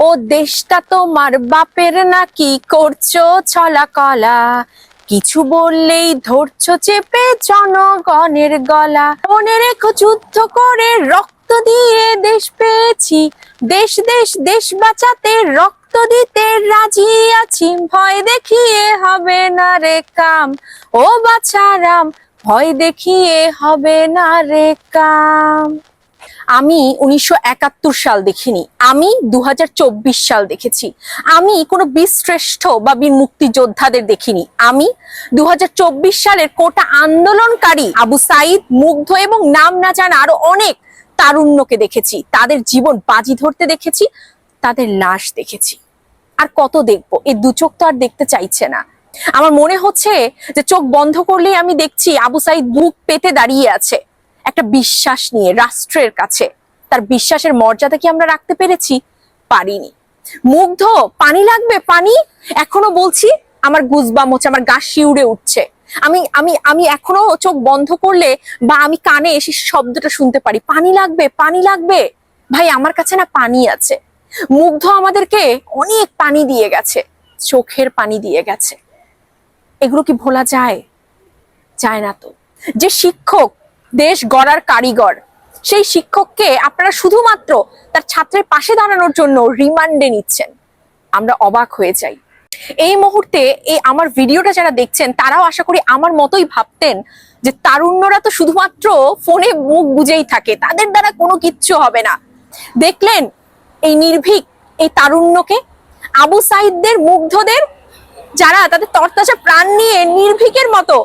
ও দেশটা তোমার বাপের নাকি করছ ছলা কলা কিছু বললেই ধরছো চেপে জনগণের গলা। মনে রেখো যুদ্ধ করে রক্ত দিয়ে দেশ পেয়েছি। দেশ দেশ দেশ বাঁচাতে রক্ত দিতে রাজি আছি। ভয় দেখিয়ে হবে না রে কাম। ও বাছারাম ভয় দেখিয়ে হবে না রে কাম। আমি উনিশশো একাত্তর সাল দেখিনি, আমি দু হাজার চব্বিশ সাল দেখেছি। আমি কোনো বীর শ্রেষ্ঠ বা বীর মুক্তিযোদ্ধাদের দেখিনি। আমি দু হাজার চব্বিশ সালের কোটা আন্দোলনকারী আবু সাইদ, মুগ্ধ এবং নাম না জানা আরও অনেক তারুণ্যকে দেখেছি। তাদের জীবন বাজি ধরতে দেখেছি, তাদের লাশ দেখেছি। আর কত দেখব? এই দু চোখ তো আর দেখতে চাইছে না। আমার মনে হচ্ছে যে চোখ বন্ধ করলেই আমি দেখছি আবু সাইদ বুক পেতে দাঁড়িয়ে আছে। একটা বিশ্বাস নিয়ে রাষ্ট্রের কাছে। তার বিশ্বাসের মর্যাদা কি আমরা রাখতে পেরেছি? পারিনি। মুগ্ধ, পানি লাগবে, পানি? এখনও বলছি, আমার গুজবাম হচ্ছে, আমার গা শিউড়ে উঠছে। আমি আমি আমি এখনও চোখ বন্ধ করলে বা আমি কানে এসে শব্দটা শুনতে পারি। পানি লাগবে পানি লাগবে। ভাই, আমার কাছে না পানি আছে। মুগ্ধ আমাদেরকে অনেক পানি দিয়ে গেছে। চোখের পানি দিয়ে গেছে। এগুলো কি ভোলা যায়? যায় না তো। যে শিক্ষক দেশ গড়ার কারিগর। সেই শিক্ষককে আপনারা শুধুমাত্র তার ছাত্রের পাশে দাঁড়ানোর জন্য রিমান্ডে নিচ্ছেন। আমরা অবাক হয়ে যাই। এই মুহূর্তে এই আমার ভিডিওটা যারা দেখছেন, তারাও আশা করি আমার মতোই ভাবতেন যে তারুণ্যরা তো শুধুমাত্র ফোনে মুখ বুঝেই থাকে, তাদের দ্বারা কোনো কিচ্ছু হবে না। দেখলেন এই নির্ভীক, এই তারুণ্যকে, আবু সাইদদের মুগ্ধদের, যারা তাদের তরতাজা প্রাণ নিয়ে নির্ভীকের মতো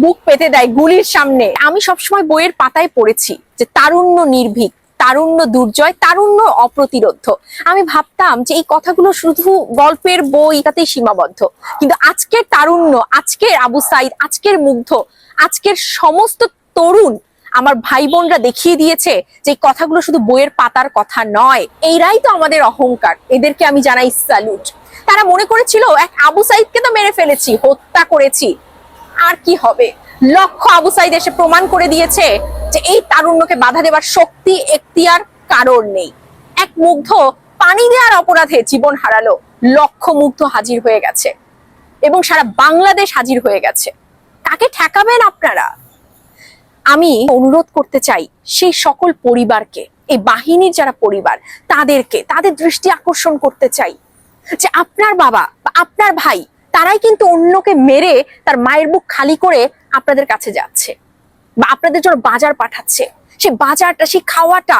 বুক পেতে দেয় গুলির সামনে। আমি সবসময় বইয়ের পাতায় পড়েছি যে তারুণ্য নির্ভীক, তারুণ্য দুর্জয়, তারুণ্য অপ্রতিরোধ আমি ভাবতাম যে এই কথাগুলো শুধু গল্পের বই তাতেই সীমাবদ্ধ। কিন্তু আজকের তারুণ্য, আজকের আবু সাইদ, আজকের মুগ্ধ, আজকের সমস্ত তরুণ আমার ভাই বোনরা দেখিয়ে দিয়েছে যে কথাগুলো শুধু বইয়ের পাতার কথা নয়। এইরাই তো আমাদের অহংকার। এদেরকে আমি জানাই স্যালুট তারা মনে করেছিল, এক আবু সাইদকে তো মেরে ফেলেছি, হত্যা করেছি। আর কি হবে? লক্ষ আবু সাইদ এসে প্রমাণ করে দিয়েছে যে এই তারুণ্যকে বাধা দেওয়ার শক্তি, এখতিয়ার কারণ নেই। এক মুগ্ধ পানি দেওয়ার অপরাধে জীবন হারালো লক্ষ মুগ্ধ হাজির হয়ে গেছে এবং সারা বাংলাদেশ হাজির হয়ে গেছে। কাকে ঠেকাবেন আপনারা? আমি অনুরোধ করতে চাই সেই সকল পরিবারকে, এই বাহিনীর যারা পরিবার, তাদেরকে, তাদের দৃষ্টি আকর্ষণ করতে চাই যে আপনার বাবা বা আপনার ভাই তারাই কিন্তু অন্যকে মেরে তার মায়ের বুক খালি করে আপনাদের কাছে যাচ্ছে বা আপনাদের জন্য বাজার পাঠাচ্ছে। সে বাজারটা সেই খাওয়াটা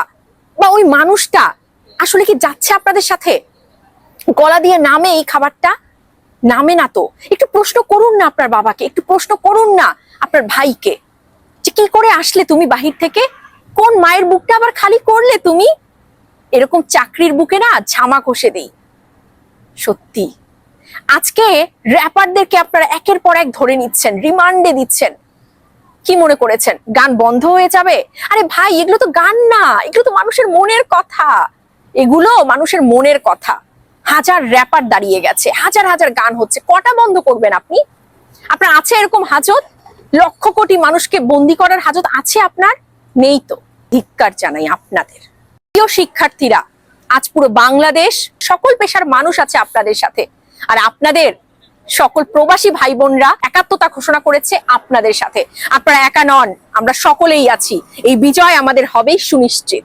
বা ওই মানুষটা আসলে কি যাচ্ছে আপনাদের সাথে? গলা দিয়ে নামে এই খাবারটা? নামে না তো। একটু প্রশ্ন করুন না আপনার বাবাকে, একটু প্রশ্ন করুন না আপনার ভাইকে যে কি করে আসলে তুমি বাহির থেকে? কোন মায়ের বুকটা আবার খালি করলে তুমি? এরকম চাকরির বুকে না ঝামা কষে দেই। সত্যি। আজকে র্যাপারদেরকে আপনারা একের পর এক ধরে নিচ্ছেন রিমান্ডে দিচ্ছেন। কি মনে করেছেন? গান বন্ধ হয়ে যাবে? আরে ভাই, এগুলো তো গান না, এগুলো তো মানুষের মনের কথা। এগুলো মানুষের মনের কথা। হাজার র্যাপার দাঁড়িয়ে গেছে, হাজার হাজার গান হচ্ছে। কটা বন্ধ করবেন আপনি? আপনার আছে এরকম হাজত? লক্ষ কোটি মানুষকে বন্দি করার হাজত আছে আপনার? নেই তো। ধিক্কার জানাই আপনাদের। প্রিয় শিক্ষার্থীরা, আজ পুরো বাংলাদেশ, সকল পেশার মানুষ আছে আপনাদের সাথে। আর আপনাদের সকল প্রবাসী ভাই বোনরা একাত্মতা ঘোষণা করেছে আপনাদের সাথে। আপনারা একা নন, আমরা সকলেই আছি। এই বিজয় আমাদের হবেই সুনিশ্চিত।